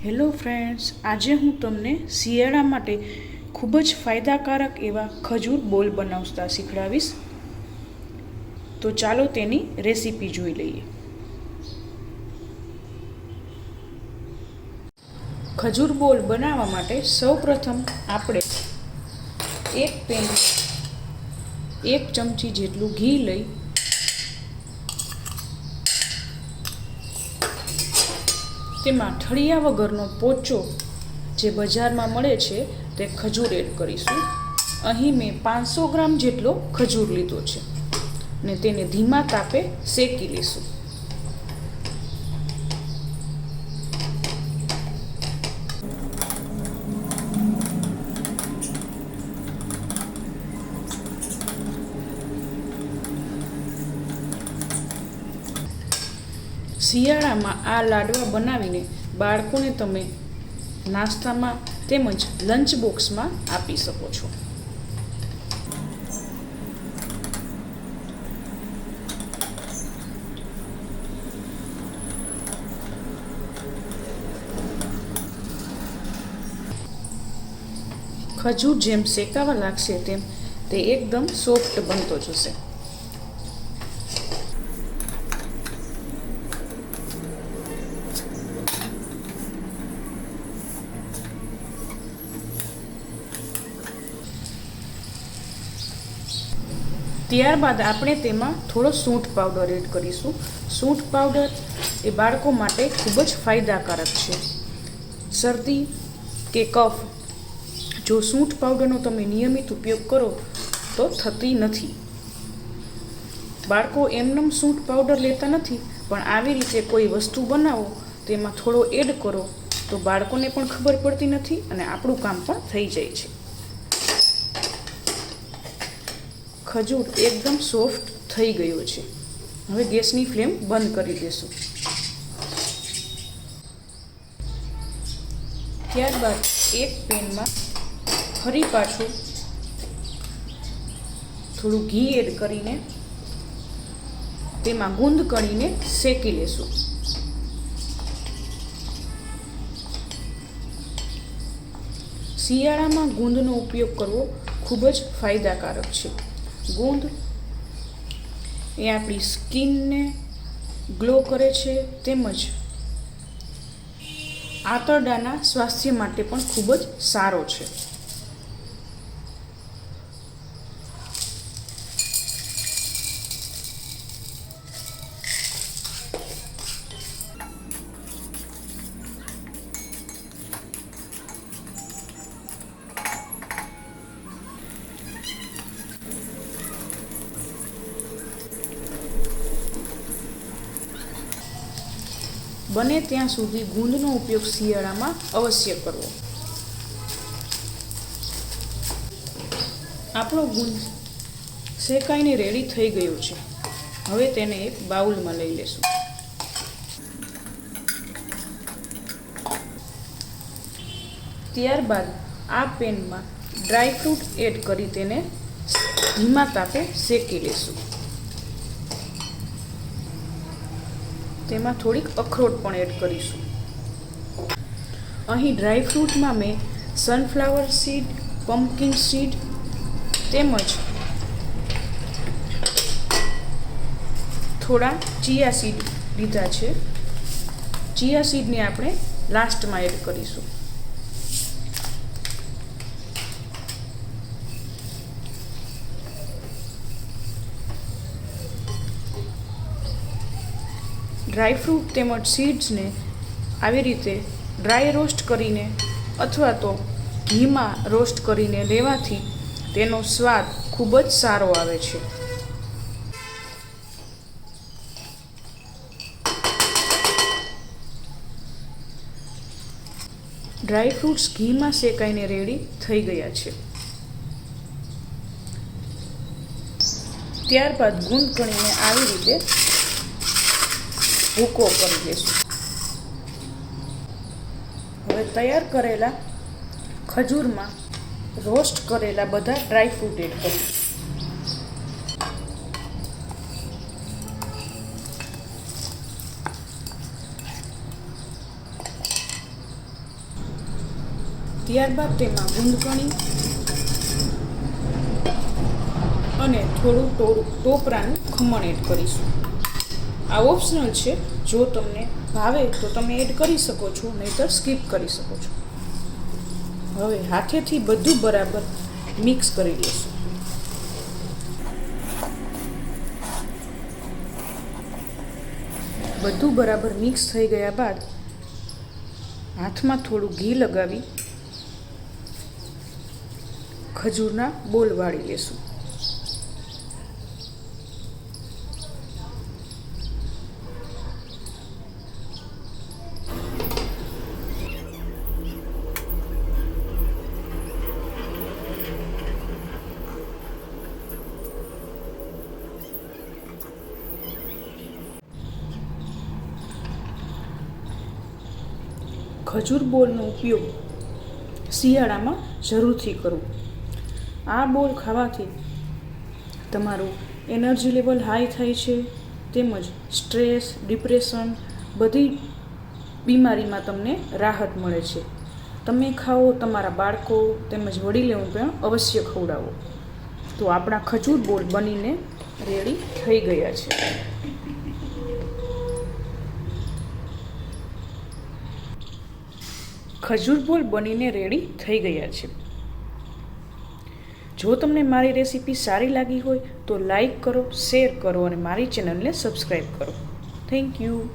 Hello friends, આજે હું તમને શિયાળા માટે ખૂબ જ ફાયદાકારક એવા ખજૂર બોલ બનાવતા શીખડાવીશ. તો ચાલો તેની રેસીપી જોઈ લઈએ. ખજૂર બોલ બનાવવા માટે સૌપ્રથમ આપણે એક પેન, એક ચમચી જેટલું ઘી લઈ તેમાં ઠળિયા વગરનો પોચો જે બજારમાં મળે છે, તે ખજૂર એડ કરીશું. અહીં મેં પાંચસો ગ્રામ જેટલો ખજૂર લીધો છે. ને તેને ધીમા તાપે શેકી લઈશું શિયાળામાં આ લાડવા બનાવીને બાળકોને તમે નાસ્તામાં તેમજ લંચ બોક્સમાં આપી શકો છો. ખજૂર જેમ શેકાવા લાગશે તેમ તે એકદમ સોફ્ટ બનતો જશે. ત્યારબાદ આપણે તેમાં થોડો સૂંઠ પાવડર એડ કરીશું. સૂંઠ પાવડર એ બાળકો માટે ખૂબ જ ફાયદાકારક છે. શરદી કે કફ, જો સૂંઠ પાવડરનો તમે નિયમિત ઉપયોગ કરો, તો થતી નથી. બાળકો એમનેમ સૂંઠ પાવડર લેતા નથી, પણ આવી રીતે કોઈ વસ્તુ બનાવો, તેમાં થોડો એડ કરો, તો બાળકોને પણ ખબર પડતી નથી અને આપણું કામ પણ થઈ જાય છે. ખજૂર એકદમ સોફ્ટ થઈ ગયો છે. હવે ગેસની ફ્લેમ બંધ કરી દેશું. ત્યારબાદ એક પેનમાં ફરી પાછું થોડું ઘી એડ કરીને તેમાં ગુંદ કરીને શેકી લેશું. શિયાળામાં ગુંદનો ઉપયોગ કરવો ખૂબ જ ફાયદાકારક છે. ગુંદ. એ આપણી સ્કિનને ગ્લો કરે છે તેમજ આંતરડાના સ્વાસ્થ્ય માટે પણ ખૂબ જ સારો છે. બને ત્યાં સુધી ગુંદનો ઉપયોગ શિયાળામાં અવશ્ય કરવો. આપણો ગુંદ શેકાઈને રેડી થઈ ગયો છે. હવે તેને એક બાઉલમાં લઈ લેશું. ત્યારબાદ આ પેનમાં ડ્રાયફ્રૂટ એડ કરી તેને ધીમા તાપે શેકી લેશું. તેમાં થોડીક અખરોટ પણ એડ કરીશું. અહીં ડ્રાયફ્રૂટમાં મેં સનફ્લાવર સીડ પમ્પકિન સીડ તેમજ થોડા ચિયા સીડ લીધા છે. ચિયા સીડને આપણે લાસ્ટમાં એડ કરીશું. ડ્રાયફ્રૂટ તેમજ સીડ્સને આવી રીતે ડ્રાય રોસ્ટ કરીને અથવા તો ઘીમાં રોસ્ટ કરીને લેવાથી તેનો સ્વાદ ખૂબ જ સારો આવે છે. ડ્રાયફ્રૂટ્સ ઘીમાં શેકાઈને રેડી થઈ ગયા છે. ત્યારબાદ ગુંદ કણીને આવી રીતે ભૂકો કરી દઈશું હવે તૈયાર કરેલા ખજૂરમાં રોસ્ટ કરેલા બધા ડ્રાય ફ્રૂટ એડ કરીશું ત્યારબાદ તેમાં ગુંદકણી અને થોડું ટોપરાનું ખમણ એડ કરીશું. આ ઓપ્શનલ છે. જો તમને ભાવે તો તમે એડ કરી શકો છો, નહીંતર સ્કીપ કરી શકો છો. હવે હાથેથી બધું બરાબર મિક્સ કરી લેશું. બધું બરાબર મિક્સ થઈ ગયા બાદ હાથમાં થોડું ઘી લગાવી ખજૂરના બોલ વાળી લેશું. ખજૂર બોલનો ઉપયોગ શિયાળામાં જરૂરથી કરવો આ બોલ ખાવાથી તમારું એનર્જી લેવલ હાઈ થાય છે, તેમજ સ્ટ્રેસ, ડિપ્રેશન બધી બીમારીમાં તમને રાહત મળે છે. તમે ખાઓ, તમારા બાળકો તેમજ વડીલોને પણ અવશ્ય ખવડાવો. તો આપણા ખજૂર બોલ બનીને રેડી થઈ ગયા છે. ખજૂર બોલ બનીને રેડી થઈ ગયા છે. જો તમને મારી રેસીપી સારી લાગી હોય તો લાઈક કરો, શેર કરો અને મારી ચેનલને સબસ્ક્રાઈબ કરો. Thank you.